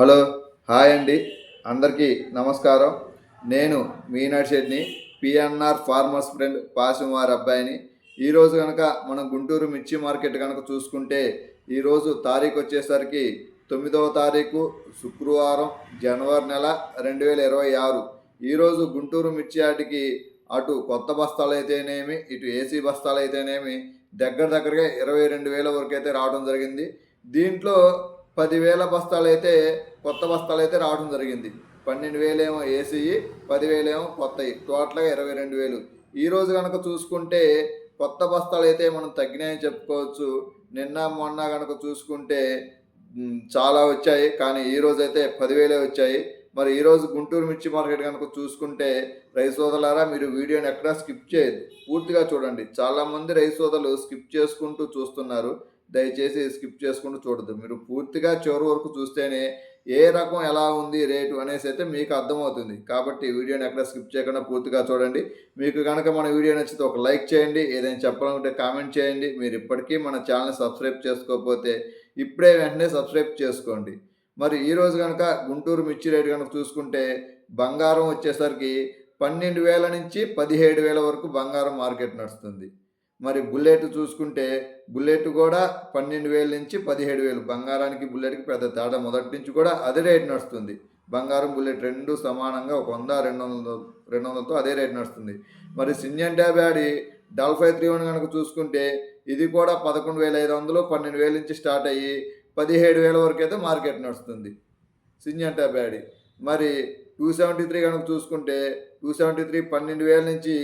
Hello hi అండి. అందరికీ నమస్కారం. నేను మీనాడ్ షెడ్ని P N R farmers friend పాసిం వారి అబ్బాయిని ఈరోజు కనుక మనం గుంటూరు మిర్చి మార్కెట్ కనుక చూసుకుంటే ఈరోజు తారీఖు వచ్చేసరికి తొమ్మిదవ తారీఖు శుక్రవారం జనవరి నెల రెండు వేల ఇరవై ఆరు. ఈరోజు గుంటూరు మిర్చి ఆటికి అటు కొత్త బస్తాలు అయితేనేమి ఇటు ఏసీ బస్తాలు అయితేనేమి దగ్గర దగ్గరగా ఇరవై రెండు వేల వరకు అయితే రావడం జరిగింది. దీంట్లో పదివేల బస్తాలు అయితే కొత్త బస్తాలు అయితే రావడం జరిగింది. పన్నెండు వేలేమో ఏసీ పదివేలేమో కొత్తవి టోటల్గా ఇరవై రెండు వేలు. ఈరోజు కనుక చూసుకుంటే కొత్త బస్తాలు అయితే మనం తగ్గినాయని చెప్పుకోవచ్చు. నిన్న మొన్న కనుక చూసుకుంటే చాలా వచ్చాయి. కానీ ఈ అయితే పదివేలే వచ్చాయి. మరి ఈరోజు గుంటూరు మిర్చి మార్కెట్ కనుక చూసుకుంటే రైస్ సోదలారా మీరు వీడియోని ఎక్కడా స్కిప్ చేయదు పూర్తిగా చూడండి. చాలామంది రైస్ సోదలు స్కిప్ చేసుకుంటూ చూస్తున్నారు. దయచేసి స్కిప్ చేసుకుంటూ చూడద్దు. మీరు పూర్తిగా చివరి వరకు చూస్తేనే ఏ రకం ఎలా ఉంది రేటు అనేసి అయితే మీకు అర్థమవుతుంది. కాబట్టి వీడియోని ఎక్కడ స్కిప్ చేయకుండా పూర్తిగా చూడండి. మీకు కనుక మన వీడియో నచ్చితే ఒక లైక్ చేయండి. ఏదైనా చెప్పాలనుకుంటే కామెంట్ చేయండి. మీరు ఇప్పటికీ మన ఛానల్ సబ్స్క్రైబ్ చేసుకోకపోతే ఇప్పుడే వెంటనే సబ్స్క్రైబ్ చేసుకోండి. మరి ఈరోజు కనుక గుంటూరు మిర్చి రేటు కనుక చూసుకుంటే బంగారం వచ్చేసరికి పన్నెండు వేల నుంచి పదిహేడు వేల వరకు బంగారం మార్కెట్ నడుస్తుంది. మరి బుల్లెట్ చూసుకుంటే బుల్లెట్ కూడా పన్నెండు వేల నుంచి పదిహేడు వేలు. బంగారానికి బుల్లెట్కి పెద్ద తేడా. మొదటి నుంచి కూడా అదే రేట్ నడుస్తుంది. బంగారం బుల్లెట్ రెండు సమానంగా ఒక వంద రెండు వందల రెండు వందలతో అదే రేట్ నడుస్తుంది. మరి సింజన్ బ్యాడీ డల్ ఫైవ్ త్రీ వన్ కనుక చూసుకుంటే ఇది కూడా పదకొండు వేల ఐదు వందలు పన్నెండు వేల నుంచి స్టార్ట్ అయ్యి పదిహేడు వేల వరకు అయితే మార్కెట్ నడుస్తుంది. సింజంటా బ్యాడీ మరి టూ సెవెంటీ త్రీ కనుక చూసుకుంటే టూ సెవెంటీ త్రీ పన్నెండు వేల నుంచి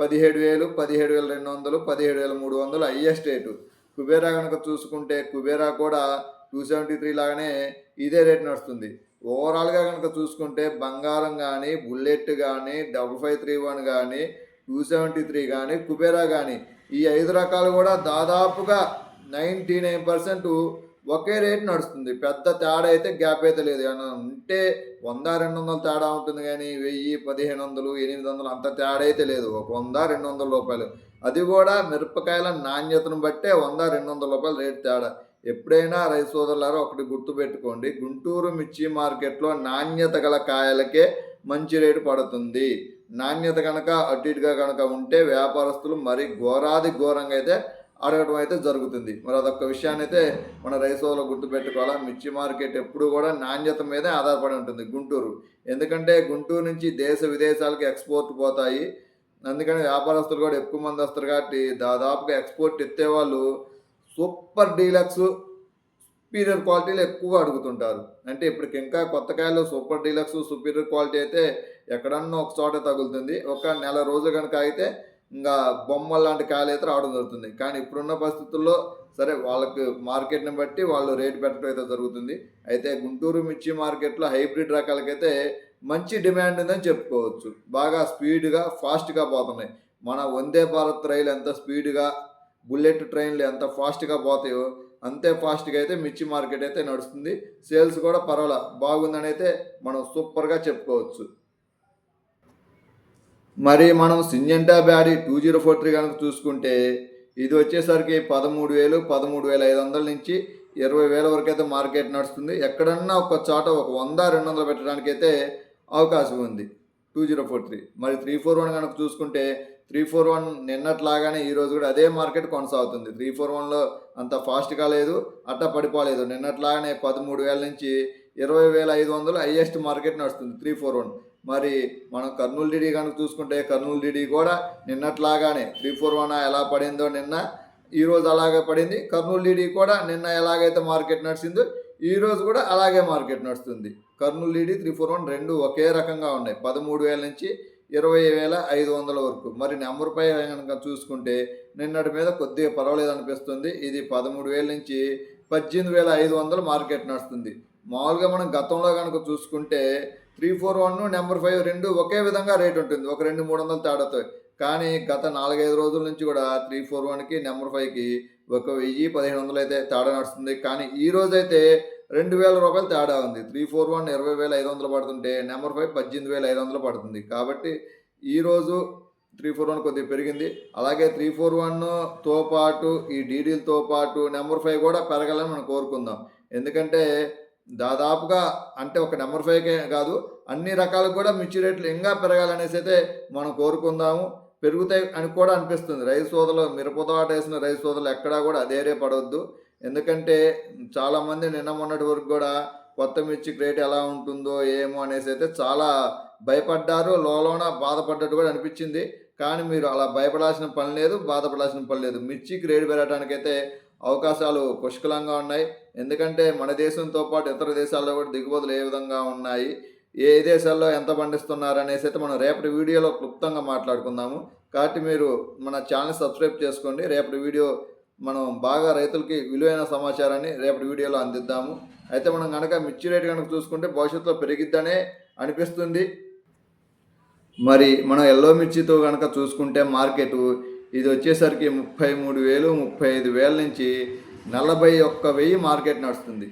పదిహేడు వేలు పదిహేడు వేల రెండు వందలు పదిహేడు వేల మూడు వందలు హయ్యెస్ట్ రేటు కుబేరా కనుక చూసుకుంటే కుబేరా కూడా టూ సెవెంటీ త్రీ లాగానే ఇదే రేట్ నడుస్తుంది. ఓవరాల్గా కనుక చూసుకుంటే బంగారం కానీ బుల్లెట్ కానీ డబుల్ ఫైవ్ త్రీ వన్ కానీ టూ సెవెంటీ త్రీ కానీ కుబేరా కానీ ఈ ఐదు రకాలు కూడా దాదాపుగా నైంటీ నైన్ పర్సెంట్ ఒకే రేట్ నడుస్తుంది. పెద్ద తేడా అయితే గ్యాప్ అయితే లేదు. ఏమన్నా ఉంటే వంద రెండు వందలు తేడా ఉంటుంది కానీ వెయ్యి పదిహేను వందలు ఎనిమిది వందలు అంత తేడా అయితే లేదు. ఒక వంద రెండు వందల రూపాయలు. అది కూడా మిరపకాయల నాణ్యతను బట్టే వంద రెండు వందల రూపాయలు రేటు తేడా. ఎప్పుడైనా రైతు సోదరులారో ఒకటి గుర్తుపెట్టుకోండి గుంటూరు మిర్చి మార్కెట్లో నాణ్యత గల కాయలకే మంచి రేటు పడుతుంది. నాణ్యత కనుక అటు ఇటుగా కనుక ఉంటే వ్యాపారస్తులు మరి ఘోరాది ఘోరంగా అయితే అడగడం అయితే జరుగుతుంది. మరి అదొక విషయాన్ని అయితే మన రైతులు గుర్తుపెట్టుకోవాలా? మిర్చి మార్కెట్ ఎప్పుడు కూడా నాణ్యత మీదే ఆధారపడి ఉంటుంది గుంటూరు. ఎందుకంటే గుంటూరు నుంచి దేశ విదేశాలకు ఎక్స్పోర్ట్ పోతాయి. అందుకని వ్యాపారస్తులు కూడా ఎక్కువ మంది వస్తారు కాబట్టి దాదాపుగా ఎక్స్పోర్ట్ ఎత్తే వాళ్ళు సూపర్ డీలక్స్ సుపీరియర్ క్వాలిటీలు ఎక్కువగా అడుగుతుంటారు. అంటే ఇప్పటికి ఇంకా కొత్త కాయలు సూపర్ డీలక్స్ సుపీరియర్ క్వాలిటీ అయితే ఎక్కడన్నా ఒక చోట తగులుతుంది. ఒక నెల రోజులు కనుక అయితే ఇంకా బొమ్మలు లాంటి కాయలు అయితే రావడం జరుగుతుంది. కానీ ఇప్పుడున్న పరిస్థితుల్లో సరే వాళ్ళకి మార్కెట్ని బట్టి వాళ్ళు రేటు పెట్టడం అయితే జరుగుతుంది. అయితే గుంటూరు మిర్చి మార్కెట్లో హైబ్రిడ్ రకాలకైతే మంచి డిమాండ్ ఉందని చెప్పుకోవచ్చు. బాగా స్పీడ్గా ఫాస్ట్గా పోతున్నాయి. మన వందే భారత్ రైలు ఎంత స్పీడ్గా బుల్లెట్ ట్రైన్లు ఎంత ఫాస్ట్గా పోతాయో అంతే ఫాస్ట్గా అయితే మిర్చి మార్కెట్ అయితే నడుస్తుంది. సేల్స్ కూడా పర్వాలా బాగుందని అయితే మనం సూపర్గా చెప్పుకోవచ్చు. మరి మనం సింజెంటా బ్యాడీ టూ జీరో ఫోర్ త్రీ కనుక చూసుకుంటే ఇది వచ్చేసరికి పదమూడు వేలు పదమూడు వేల ఐదు వందల నుంచి ఇరవై వేల వరకు అయితే మార్కెట్ నడుస్తుంది. ఎక్కడన్నా ఒక చోట ఒక వంద రెండు వందలు పెట్టడానికి అయితే అవకాశం ఉంది. Two zero four three. మరి త్రీ ఫోర్ వన్ కనుక చూసుకుంటే త్రీ ఫోర్ వన్ నిన్నట్లాగానే ఈరోజు కూడా అదే మార్కెట్ కొనసాగుతుంది. త్రీ ఫోర్ వన్లో అంత ఫాస్ట్గా లేదు అట్ట పడిపోలేదు. నిన్నట్లాగానే పదమూడు వేల నుంచి ఇరవై వేల ఐదు వందలు హైయెస్ట్ మార్కెట్ నడుస్తుంది త్రీ ఫోర్ వన్. మరి మనం కర్నూలు డిడి కనుక చూసుకుంటే కర్నూలు డిడి కూడా నిన్నట్లాగానే త్రీ ఫోర్ వన్ ఎలా పడిందో నిన్న ఈ రోజు అలాగే పడింది. కర్నూలు డిడి కూడా నిన్న ఎలాగైతే మార్కెట్ నడిచిందో ఈ రోజు కూడా అలాగే మార్కెట్ నడుస్తుంది. Kurnool D D three four one రెండు ఒకే రకంగా ఉన్నాయి. పదమూడు వేల నుంచి ఇరవై వేల ఐదు వందల వరకు. మరి నెంబర్ పై కనుక చూసుకుంటే నిన్నటి మీద కొద్దిగా పర్వాలేదు అనిపిస్తుంది. ఇది పదమూడు వేల నుంచి పద్దెనిమిది వేల ఐదు వందలు మార్కెట్ నడుస్తుంది. మామూలుగా మనం గతంలో కనుక చూసుకుంటే three four one number five రెండు ఒకే విధంగా రేట్ ఉంటుంది. ఒక రెండు మూడు వందలు తేడాతో. కానీ గత నాలుగైదు రోజుల నుంచి కూడా త్రీ ఫోర్ వన్కి నెంబర్ ఫైవ్కి ఒక వెయ్యి పదిహేను వందలు అయితే తేడా నడుస్తుంది. కానీ ఈ రోజైతే రెండు వేల రూపాయలు తేడా ఉంది. త్రీ ఫోర్ వన్ ఇరవై వేల ఐదు వందలు పడుతుంటే నెంబర్ ఫైవ్ పద్దెనిమిది వేల ఐదు వందలు పడుతుంది. కాబట్టి ఈరోజు త్రీ ఫోర్ వన్ కొద్దిగా పెరిగింది. అలాగే త్రీ ఫోర్ వన్తో పాటు ఈ డీడీలతో పాటు నెంబర్ ఫైవ్ కూడా పెరగాలని మనం కోరుకుందాం. ఎందుకంటే దాదాపుగా అంటే ఒక నెంబర్ ఫైవ్కే కాదు అన్ని రకాలు కూడా మిర్చి రేట్లు ఇంకా పెరగాలనేసి అయితే మనం కోరుకుందాము. పెరుగుతాయి అని కూడా అనిపిస్తుంది. రైతు సోదలు మిరప వేసిన రైతు సోదలు ఎక్కడా కూడా అదేరే పడవద్దు ఎందుకంటే చాలామంది నిన్న మొన్నటి వరకు కూడా కొత్త మిర్చి రేట్ ఎలా ఉంటుందో ఏమో అనేసి అయితే చాలా భయపడ్డారు. లోలోన బాధపడ్డట్టు కూడా అనిపించింది. కానీ మీరు అలా భయపడాల్సిన పని లేదు బాధపడాల్సిన పని లేదు. మిర్చికి రేటు పెరగడానికైతే అవకాశాలు పుష్కలంగా ఉన్నాయి. ఎందుకంటే మన దేశంతో పాటు ఇతర దేశాల్లో కూడా దిగుబడులు ఏ విధంగా ఉన్నాయి ఏ దేశాల్లో ఎంత పండిస్తున్నారు అనేసి అయితే మనం రేపటి వీడియోలో క్లుప్తంగా మాట్లాడుకుందాము. కాబట్టి మీరు మన ఛానల్ సబ్స్క్రైబ్ చేసుకోండి. రేపటి వీడియో మనం బాగా రైతులకి విలువైన సమాచారాన్ని రేపటి వీడియోలో అందిద్దాము. అయితే మనం కనుక మిర్చి రేటు కనుక చూసుకుంటే భవిష్యత్తులో పెరిగిద్దనే అనిపిస్తుంది. మరి మనం ఎల్లో మిర్చితో కనుక చూసుకుంటే మార్కెట్ ఇది వచ్చేసరికి ముప్పై మూడు వేలు ముప్పై ఐదు వేల నుంచి నలభై ఒక్క వెయ్యి మార్కెట్ నడుస్తుంది.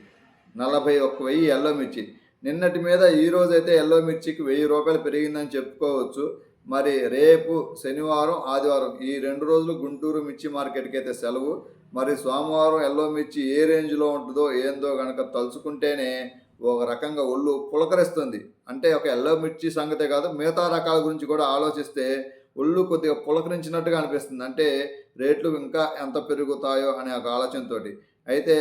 నలభై ఒక్క వెయ్యి ఎల్లో మిర్చి. నిన్నటి మీద ఈ రోజు అయితే ఎల్లో మిర్చికి వెయ్యి రూపాయలు పెరిగిందని చెప్పుకోవచ్చు. మరి రేపు శనివారం ఆదివారం ఈ రెండు రోజులు గుంటూరు మిర్చి మార్కెట్కి అయితే సెలవు. మరి సోమవారం ఎల్లో మిర్చి ఏ రేంజ్లో ఉంటుందో ఏందో కనుక తలుచుకుంటేనే ఒక రకంగా ఒళ్ళు పులకరిస్తుంది. అంటే ఒక ఎల్లో మిర్చి సంగతే కాదు మిగతా రకాల గురించి కూడా ఆలోచిస్తే ఒళ్ళు కొద్దిగా పులకరించినట్టుగా అనిపిస్తుంది. అంటే రేట్లు ఇంకా ఎంత పెరుగుతాయో అనే ఒక ఆలోచనతోటి. అయితే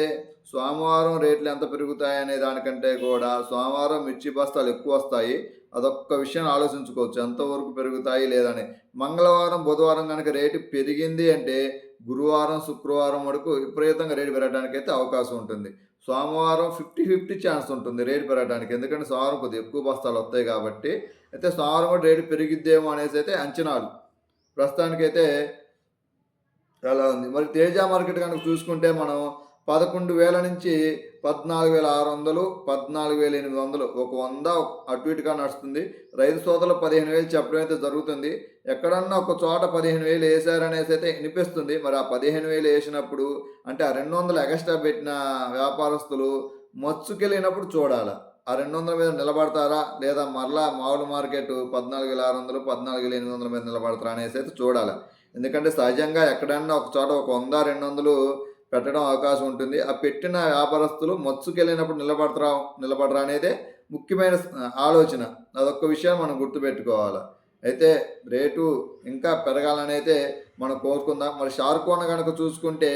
సోమవారం రేట్లు ఎంత పెరుగుతాయి అనే దానికంటే కూడా సోమవారం మిర్చి బస్తాలు ఎక్కువ వస్తాయి. అదొక్క విషయం ఆలోచించుకోవచ్చు. ఎంతవరకు పెరుగుతాయి లేదని. మంగళవారం బుధవారం కనుక రేటు పెరిగింది అంటే గురువారం శుక్రవారం వరకు విపరీతంగా రేటు పెరగడానికి అయితే అవకాశం ఉంటుంది. సోమవారం ఫిఫ్టీ ఫిఫ్టీ ఛాన్స్ ఉంటుంది రేటు పెరగడానికి. ఎందుకంటే సోమవారం కొద్దిగా ఎక్కువ బస్తాలు వస్తాయి కాబట్టి. అయితే సోమవారం కూడా రేటు పెరిగిద్దేమో అనేసి అయితే అంచనాలు. ప్రస్తుతానికైతే అలా ఉంది. మరి తేజ మార్కెట్ కనుక చూసుకుంటే మనం పదకొండు వేల నుంచి పద్నాలుగు వేల ఆరు వందలు పద్నాలుగు వేల ఎనిమిది వందలు ఒక వంద అటు ఇటుగా నడుస్తుంది. రైతు సోదరులు పదిహేను వేలు చెప్పడం అయితే జరుగుతుంది. ఎక్కడన్నా ఒక చోట పదిహేను వేలు వేసారనేసి అయితే వినిపిస్తుంది. మరి ఆ పదిహేను వేలు వేసినప్పుడు అంటే ఆ రెండు వందలు ఎగస్ట్రా పెట్టిన వ్యాపారస్తులు మచ్చుకెళ్ళినప్పుడు చూడాలి. ఆ రెండు వందల మీద నిలబడతారా? లేదా మరలా మామూలు మార్కెట్ పద్నాలుగు వేల ఆరు వందలు పద్నాలుగు వేల ఎనిమిది వందల మీద నిలబడతారా అనేసి అయితే చూడాలి. ఎందుకంటే సహజంగా ఎక్కడన్నా ఒక చోట ఒక వంద రెండు వందలు పెట్టడం అవకాశం ఉంటుంది. ఆ పెట్టిన వ్యాపారస్తులు మచ్చుకెళ్ళినప్పుడు నిలబడతారా నిలబడరా అనేదే ముఖ్యమైన ఆలోచన. అదొక్క విషయం మనం గుర్తుపెట్టుకోవాలి. అయితే రేటు ఇంకా పెరగాలనైతే మనం కోరుకుందాం. మరి షార్కోన కనుక చూసుకుంటే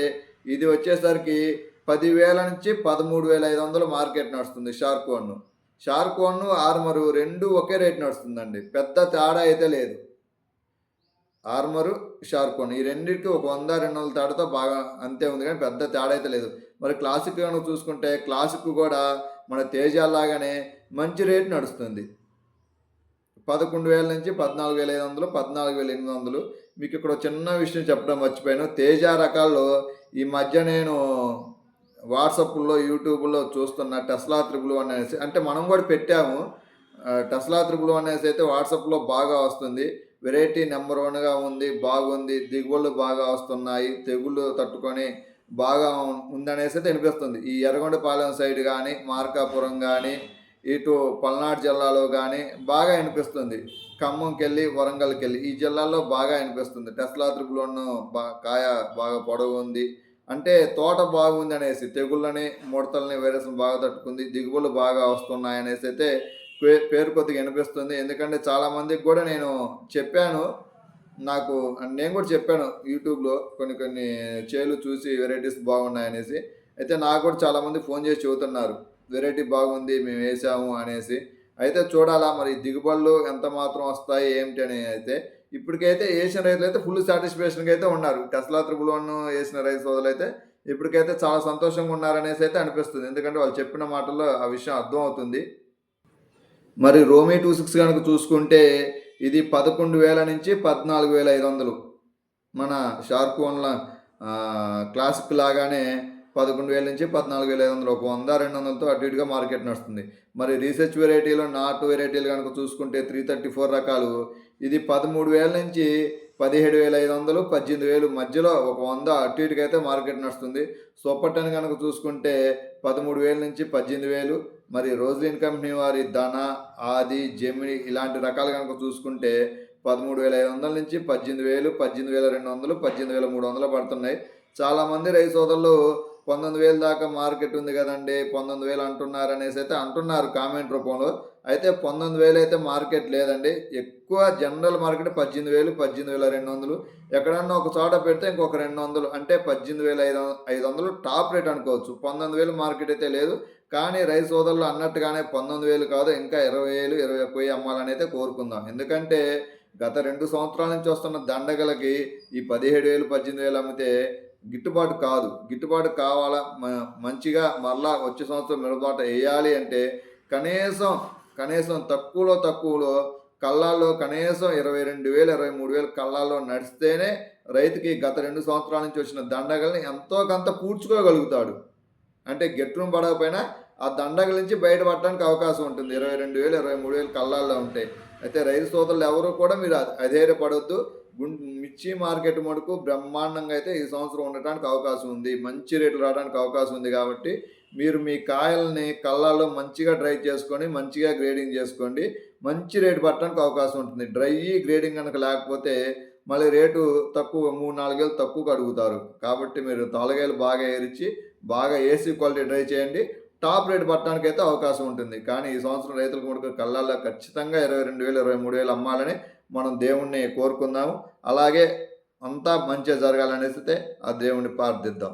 ఇది వచ్చేసరికి పదివేల నుంచి పదమూడు వేల ఐదు వందలు మార్కెట్ నడుస్తుంది షార్కోన్ షార్కోన్ ఆర్మరు రెండు ఒకే రేట్ నడుస్తుందండి. పెద్ద తేడా అయితే లేదు. ఆర్మరు షార్కోన్. ఈ రెండింటికి ఒక వంద రెండు వందల తేడాతో బాగా అంతే ఉంది కానీ పెద్ద తేడా అయితే లేదు. మరి క్లాసిక్ కనుక చూసుకుంటే క్లాసిక్ కూడా మన తేజాలాగానే మంచి రేట్ నడుస్తుంది. పదకొండు వేల నుంచి పద్నాలుగు వేల ఐదు వందలు పద్నాలుగు వేల ఎనిమిది వందలు. మీకు ఇక్కడ చిన్న విషయం చెప్పడం మర్చిపోయాను. తేజ రకాల్లో ఈ మధ్య నేను వాట్సాప్లో యూట్యూబ్లో చూస్తున్న టెస్లా త్రిబుల్ వన్ అనేసి అంటే మనం కూడా పెట్టాము. టెస్లా త్రిబుల్ వన్ అనేసి అయితే వాట్సాప్లో బాగా వస్తుంది. వెరైటీ నెంబర్ వన్గా ఉంది బాగుంది దిగుబడులు బాగా వస్తున్నాయి తెగుళ్ళు తట్టుకొని బాగా ఉందనేసి అయితే వినిపిస్తుంది. ఈ ఎర్రగొండపాలెం సైడ్ కానీ మార్కాపురం కానీ ఇటు పల్నాడు జిల్లాలో కానీ బాగా వినిపిస్తుంది. ఖమ్మంకి వెళ్ళి వరంగల్కి వెళ్ళి ఈ జిల్లాల్లో బాగా వినిపిస్తుంది. టెస్లా త్రిపులను బా కాయ బాగా పొడవు ఉంది. అంటే తోట బాగుంది అనేసి తెగుళ్ళని ముడతల్ని వైరస్ని బాగా తట్టుకుంది దిగుబడులు బాగా వస్తున్నాయి అనేసి అయితే పేరు కొద్దిగా వినిపిస్తుంది. ఎందుకంటే చాలా మందికి కూడా నేను చెప్పాను. నాకు నేను కూడా చెప్పాను యూట్యూబ్లో కొన్ని కొన్ని చేలు చూసి వెరైటీస్ బాగున్నాయి అనేసి అయితే నాకు కూడా చాలామంది ఫోన్ చేసి చెబుతున్నారు వెరైటీ బాగుంది మేము వేసాము అనేసి. అయితే చూడాలా మరి దిగుబడులు ఎంత మాత్రం వస్తాయి ఏమిటి అని అయితే. ఇప్పటికైతే వేసిన రైతులు అయితే ఫుల్ సాటిస్ఫాక్షన్గా అయితే ఉన్నారు. టెస్లా త్రిబుల్ వేసిన రైతు సోదరులు అయితే ఇప్పటికైతే చాలా సంతోషంగా ఉన్నారనేసి అయితే అనిపిస్తుంది. ఎందుకంటే వాళ్ళు చెప్పిన మాటల్లో ఆ విషయం అర్థం అవుతుంది. మరి రోమీ టూ సిక్స్ కనుక చూసుకుంటే ఇది పదకొండు వేల నుంచి పద్నాలుగు వేల ఐదు వందలు. మన షార్క్ వన్ల క్లాసిక్ లాగానే పదకొండు వేల నుంచి పద్నాలుగు వేల ఐదు వందలు ఒక వంద రెండు వందలతో అటు ఇటుగా మార్కెట్ నడుస్తుంది. మరి రీసెర్చ్ వెరైటీలో నాటు వెరైటీలు కనుక చూసుకుంటే త్రీ థర్టీ ఫోర్ రకాలు. ఇది పదమూడు వేల నుంచి పదిహేడు వేల ఐదు వందలు పద్దెనిమిది వేలు మధ్యలో ఒక వంద అటు ఇటుకైతే మార్కెట్ నడుస్తుంది. సూపర్ టెన్ కనుక చూసుకుంటే పదమూడు వేల నుంచి పద్దెనిమిది వేలు మరి రోజ్లిన్ కంపెనీ వారి ధన ఆది జెమిని ఇలాంటి రకాలు కనుక చూసుకుంటే పదమూడు వేల ఐదు వందల నుంచి పద్దెనిమిది వేలు పద్దెనిమిది వేల రెండు వందలు పద్దెనిమిది వేల మూడు వందలు పడుతున్నాయి. చాలామంది రైతు సోదరులు పంతొమ్మిది వేల దాకా మార్కెట్ ఉంది కదండి పంతొమ్మిది వేలు అంటున్నారు అనేసి అయితే అంటున్నారు కామెంట్ రూపంలో. అయితే పంతొమ్మిది వేలు అయితే మార్కెట్ లేదండి. ఎక్కువ జనరల్ మార్కెట్ పద్దెనిమిది వేలు పద్దెనిమిది వేల రెండు వందలు. ఎక్కడన్నా ఒక చోట పెడితే ఇంకొక రెండు వందలు. అంటే పద్దెనిమిది వేల ఐదు ఐదు వందలు టాప్ రేట్ అనుకోవచ్చు. పంతొమ్మిది వేలు మార్కెట్ అయితే లేదు. కానీ రైతు సోదరులు అన్నట్టుగానే పంతొమ్మిది వేలు కాదు ఇంకా ఇరవై వేలు ఇరవై ఒక్క వెయ్యి అమ్మాలని అయితే కోరుకుందాం. ఎందుకంటే గత రెండు సంవత్సరాల నుంచి వస్తున్న దండగలకి ఈ పదిహేడు వేలు పద్దెనిమిది వేలు అమ్మితే గిట్టుబాటు కాదు. గిట్టుబాటు కావాలా? మ- మంచిగా మరలా వచ్చే సంవత్సరం మిరపాట వేయాలి అంటే కనీసం కనీసం తక్కువలో తక్కువలో కళ్ళాల్లో కనీసం ఇరవై రెండు వేలు ఇరవై మూడు వేలు కళ్ళాల్లో నడిస్తేనే రైతుకి గత రెండు సంవత్సరాల నుంచి వచ్చిన దండగల్ని ఎంతో కొంత పూడ్చుకోగలుగుతాడు. అంటే గెట్టును పడకపోయినా ఆ దండగల నుంచి బయటపడడానికి అవకాశం ఉంటుంది. ఇరవై రెండు వేలు ఇరవై మూడు వేలు కళ్ళాల్లో ఉంటాయి. అయితే రైతు సోదరులు ఎవరు కూడా మీరు అధైర్యపడవద్దు మిర్చి మార్కెట్ మటుకు బ్రహ్మాండంగా అయితే ఈ సంవత్సరం ఉండటానికి అవకాశం ఉంది. మంచి రేట్లు రావడానికి అవకాశం ఉంది కాబట్టి మీరు మీ కాయల్ని కళ్ళాల్లో మంచిగా డ్రై చేసుకొని మంచిగా గ్రేడింగ్ చేసుకోండి. మంచి రేటు పట్టడానికి అవకాశం ఉంటుంది. డ్రై గ్రేడింగ్ కనుక లేకపోతే మళ్ళీ రేటు తక్కువ మూడు నాలుగేళ్ళు తక్కువగా అడుగుతారు. కాబట్టి మీరు తొలగేలు బాగా ఏరిచి బాగా ఏసీ క్వాలిటీ డ్రై చేయండి. టాప్ రేట్ పట్టడానికి అయితే అవకాశం ఉంటుంది. కానీ ఈ సంవత్సరం రైతులకు మటుకు కళ్ళల్లో ఖచ్చితంగా ఇరవై రెండు వేలు ఇరవై మూడు వేలు అమ్మాలని మనం దేవుణ్ణి కోరుకుందాము. అలాగే అంతా మంచిగా జరగాలనేసి అయితే ఆ దేవుణ్ణి ప్రార్థిద్దాం.